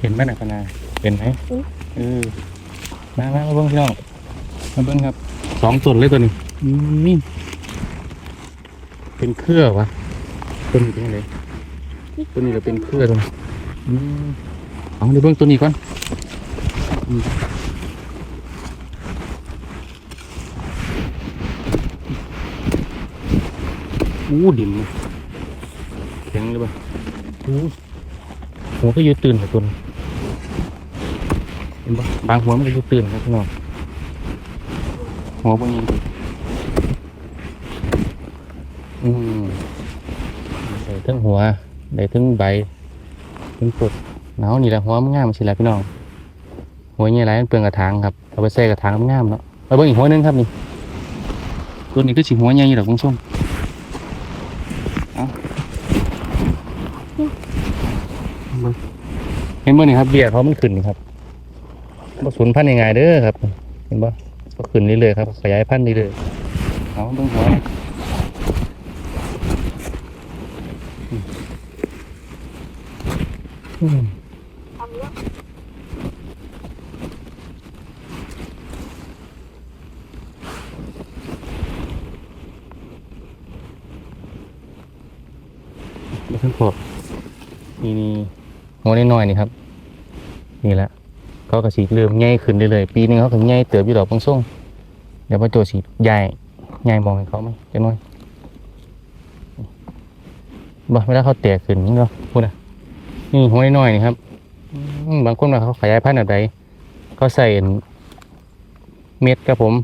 เห็นไหมนะคณาเห็นไหมอืมเออมามามาเบิ้งพี่น้องมาเบิ้งครับสองต้นเลยตัวนี้อืมเป็นเครือวะตัวนี้เป็นยังไงตัวนี้เราเป็นเครือตัวนี้อืมเอาเดี๋ยวเบิ้งตัวนี้ก่อนอืมอู้ดินนะแข็งเลยป่ะอู้หัวก็ยืดตื่นกับตัวนี้เห็นปะบางหัวมันก็จะตื่นครับพี่น้องหัวบางอย่างอืมได้ทั้งหัวได้ทั้งใบทั้งกดหนาวนี่แหละหัวมันง่ายมันสิแหละพี่น้องหัวใหญ่ไรมันเปลืองกระถางครับเอาไปใส่กระถางมันง่ามเนาะเอาเบิ่งอีกหัวนึงครับนี่ตัวนี้ก็สิหัวใหญ่อยู่ดอกคุณผู้ชมเอาเบิ่งเห็นบ่นี่ครับเบี้ยเขามันขึ้นครับ บ่สูญพันธุ์ยังไงเด้อครับ เห็นบ่ก็ขึ้นเรื่อยๆครับ ขยายพันธุ์เรื่อยๆเอาเบิ่งหัวนะอืมอืมบ่ทันพอนี่นี่หัวน้อยๆนี่ครับ นี่แหละ เขาก็สีเริ่มใหญ่ขึ้นเรื่อยๆปีหนึงเขาก็ใหญ่เติบอยู่ดอกบางส่งเดี๋ยวพระโจสีใหญ่ใหญ่มองให้เขาไหมจะน้อยบ่เวลาเขาแตกขึ้นนี่เนาะพูดนะนี่หัวน้อยๆนี่ครับบางคนว่าเขาขยายพันธุ์แบบใดเขาใส่เม็ดครับผม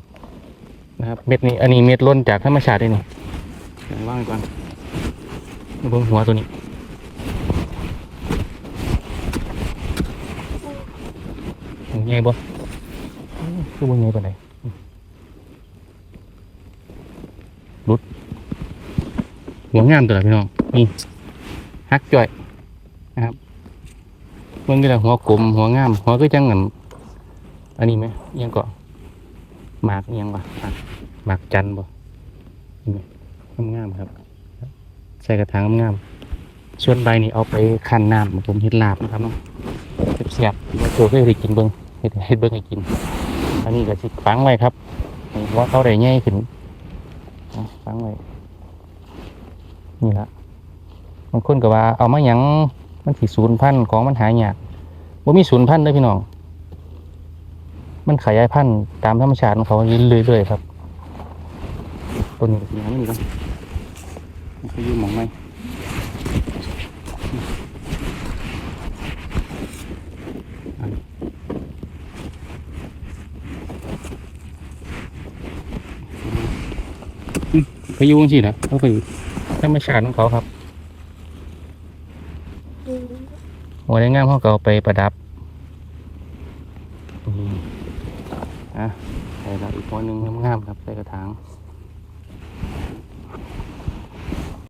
นะครับเม็ดนี้อันนี้เม็ดล้นจากธรรมชาติเลยนี่เดี๋ยวว่างไว้ก่อนเบิ่งหัวตัวนี้ ใหญ่บ่คือบ่ใหญ่ปานใดรุดหัวงามตัวละพี่น้องนี่ฮักจ่อยนะครับเบิ่งนี่แหละหัวกลมหัวงาม หัวคือจังอันอันนี้ไหมยังก็หมากยังบ่หมากหมากจันบ่นี่งามครับ ใส่กระถางงามส่วนใบนี่เอาไปคั้นน้ำผมเฮ็ดลาบนะครับเนาะเสียบๆว่าโจเคยได้กินเบิ่ง ฮ็ดเฮ็ดเบิ่งให้กินอันนี้ก็สิฝังไว้ครับว่าเขาได้ใหญ่ขึ้นอะฝังไว้นี่ละบางคนก็ว่าเอามาหยังมันสิสูญพันธุ์ของมันหายากบ่มีสูญพันธุ์เด้อพี่น้อง มันขยายพันธุ์ตามธรรมชาติของเขาเรื่อยๆครับต้นนี้ก็สิหามันนี่ก่อนมันก็อยู่หมองไหม ไปยุ่งสินะเขาไปธรรมชาติของเขาครับโอ้ได้งามเขาก็เอาไปประดับอืมอะใส่ละอีกพอหนึ่งงามๆครับใส่กระถาง